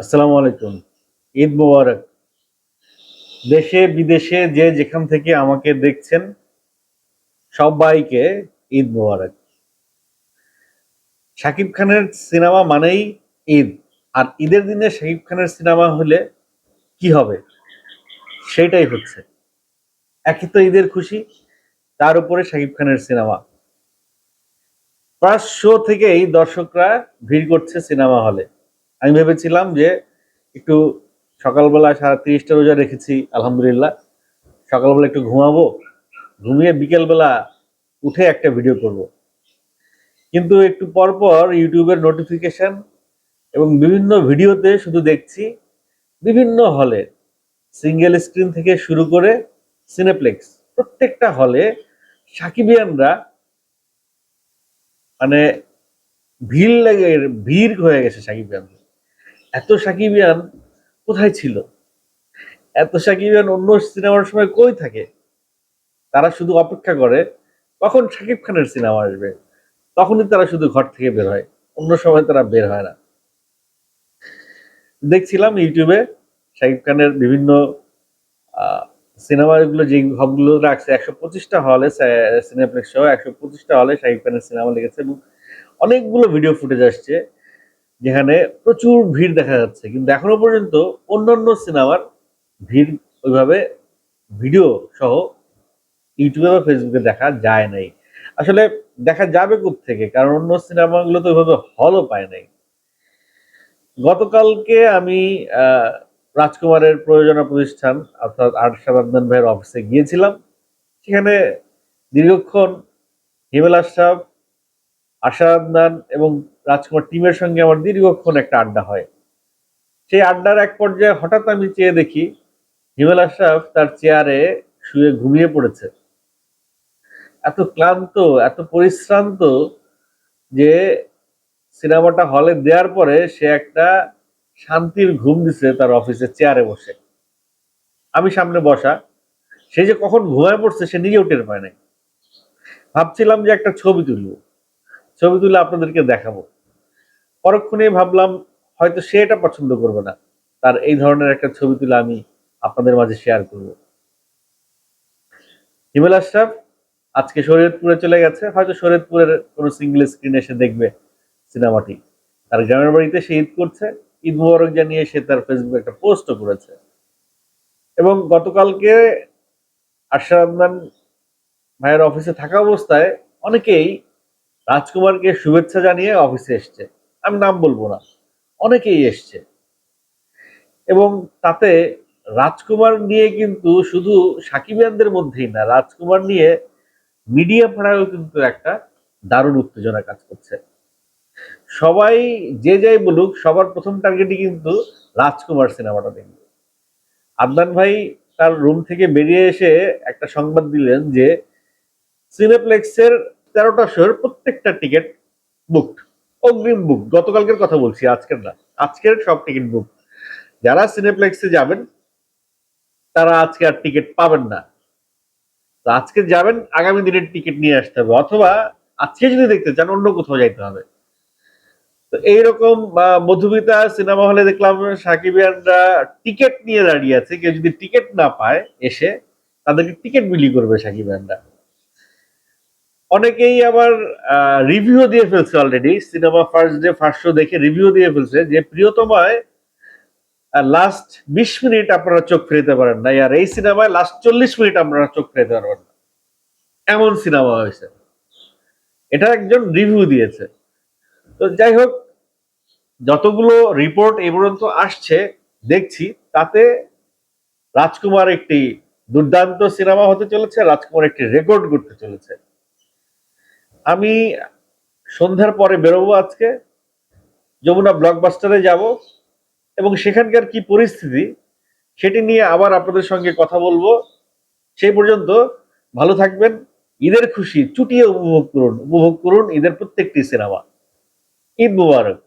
আসসালামু আলাইকুম। ঈদ মোবারক। দেশে, বিদেশে যে যেখান থেকে আমাকে দেখছেন, সবাইকে ঈদ মোবারক। শাকিব খানের সিনেমা মানেই ঈদ। আর ঈদের দিনে শাকিব খানের সিনেমা হলে কি হবে? সেটাই হচ্ছে। একই তো ঈদের খুশি, তার উপরে শাকিব খানের সিনেমা। প্রায় শো থেকেই দর্শকরা ভিড় করছে সিনেমা হলে। আমি ভেবেছিলাম যে একটু সকালবেলা সারা তিরিশটা রোজা রেখেছি, আলহামদুলিল্লাহ সকালবেলা একটু ঘুমাবো, ঘুমিয়ে বিকেলবেলা উঠে একটা ভিডিও করব। কিন্তু একটু পর পর ইউটিউবের নোটিফিকেশন এবং বিভিন্ন ভিডিওতে শুধু দেখছি বিভিন্ন হলে সিঙ্গেল স্ক্রিন থেকে শুরু করে সিনেপ্লেক্স প্রত্যেকটা হলে সাকিবিয়ানরা মানে ভিড় লেগে, ভিড় হয়ে গেছে সাকিবিয়ান এত সাকিবিয়ান কোথায় ছিল? এত সাকিবিয়ান অন্য সিনেমার সময় কই থাকে? তারা শুধু অপেক্ষা করে, কখন শাকিব খানের সিনেমা আসবে? তখনই তারা শুধু ঘর থেকে বের হয়, অন্য সময় তারা বের হয় না। দেখছিলাম ইউটিউবে শাকিব খানের বিভিন্ন সিনেমাগুলো যে হলগুলো রাখছে, একশো পঁচিশটা হলে সিনেপ্লেক্স সহ একশো পঁচিশটা হলে শাকিব খানের সিনেমা লেগেছে এবং অনেকগুলো ভিডিও ফুটেজ আসছে। যেখানে প্রচুর ভিড় দেখা যাচ্ছে। কিন্তু এখনও পর্যন্ত অন্যান্য সিনেমার ভিড় ওইভাবে ভিডিও সহ ইউটিউবে বা ফেসবুকে দেখা যায় নাই। আসলে দেখা যাবে থেকে কারণ অন্য সিনেমাগুলো তো ওইভাবে হলও পায় নাই। গতকালকে আমি রাজকুমারের প্রয়োজনা প্রতিষ্ঠান অর্থাৎ আরশাবাদন ভাইয়ের অফিসে গিয়েছিলাম। সেখানে দীর্ঘক্ষণ হিমেল আশরাফ আশারাদনান এবং রাজকুমার টিমের সঙ্গে আমার দীর্ঘক্ষণ একটা আড্ডা হয়। সেই আড্ডার এক পর্যায়ে হঠাৎ আমি চেয়ে দেখি হিমেল আশরাফ তার চেয়ারে শুয়ে ঘুমিয়ে পড়েছে। এত ক্লান্ত, এত পরিশ্রান্ত যে সিনেমাটা হলে দেওয়ার পরে সে একটা শান্তির ঘুম দিছে তার অফিসের চেয়ারে বসে। আমি সামনে বসা, সে যে কখন ঘুমায় পড়ছে সে নিজেও টের পায় নাই। ভাবছিলাম যে একটা ছবি তুলবো। ছবি তুলে আপনাদেরকে দেখাবো। পরক্ষণে ভাবলাম, হয়তো সে এটা পছন্দ করবে না। তার এই ধরনের একটা ছবি তুলে আমি আপনাদের মাঝে শেয়ার করব। হিমেল আশরাফ, আজকে শরীয়তপুরে চলে গেছে। হয়তো শরীয়তপুরের কোনো সিঙ্গেল স্ক্রিন এসে দেখবে সিনেমাটি। তার গ্রামের বাড়িতে সে ঈদ করছে। ঈদ মুবারক জানিয়ে সে তার ফেসবুকে একটা পোস্টও করেছে। এবং গতকালকে আশারান্দান ভাইয়ের অফিসে থাকা অবস্থায় অনেকেই রাজকুমারকে শুভেচ্ছা জানিয়ে অফিসে এসছে। আমি নাম বলব না। অনেকেই এসছে। এবং তাতে রাজকুমার নিয়ে কিন্তু শুধু সাকিবিয়ানদের মধ্যেই না, রাজকুমার নিয়ে মিডিয়া পাড়ায়ও কিন্তু একটা দারুণ উত্তেজনা কাজ করছে। সবাই যে যাই বলুক, সবার প্রথম টার্গেটই কিন্তু রাজকুমার সিনেমাটা দেখবে। আদনান ভাই তার রুম থেকে বেরিয়ে এসে একটা সংবাদ দিলেন যে সিনেপ্লেক্সের তেরোটা শোর প্রত্যেকটা টিকিট বুকড অগ্রিম বুক গতকালকের কথা বলছি, আজকের না। আজকের সব টিকিট বুক যারা সিনেপ্লেক্সে যাবেন, তারা আজকে আর টিকিট পাবেন না। আজকে যাবেন, আগামী দিনের টিকিট নিয়ে আসতে হবে। অথবা আজকে যদি দেখতে চান, অন্য কোথাও যাইতে হবে। তো এইরকম মধুমিতা সিনেমা হলে দেখলাম সাকিবিয়ানরা টিকিট নিয়ে দাঁড়িয়ে আছে। কেউ যদি টিকিট না পায় এসে, তাদেরকে টিকিট বিলি করবে সাকিবিয়ানরা অনেকেই আবার রিভিউ দিয়ে ফেলছে already cinema first day first show দেখে রিভিউ দিয়ে ফেলছে, যে প্রিয়তমায় লাস্ট বিশ মিনিট আপনারা চোখ ফেরাতে পারেন না আর এই সিনেমায় লাস্ট চল্লিশ মিনিট আপনারা চোখ ফেরাতে পারবেন না। এমন সিনেমা হয়েছে। এটা একজন রিভিউ দিয়েছে। তো যাই হোক, যতগুলো রিপোর্ট এ পর্যন্ত আসছে, দেখছি, তাতে রাজকুমার একটি দুর্দান্ত সিনেমা হতে চলেছে, রাজকুমার একটি রেকর্ড করতে চলেছে। আমি সন্ধ্যার পরে বেরোবো আজকে, যমুনা ব্লকবাস্টারে যাব এবং সেখানকার কি পরিস্থিতি সেটি নিয়ে আবার আপনাদের সঙ্গে কথা বলব। সেই পর্যন্ত ভালো থাকবেন, ঈদের খুশি, চুটিয়ে উপভোগ করুন উপভোগ করুন ঈদের প্রত্যেকটি সিনেমা। ঈদ মুবারক।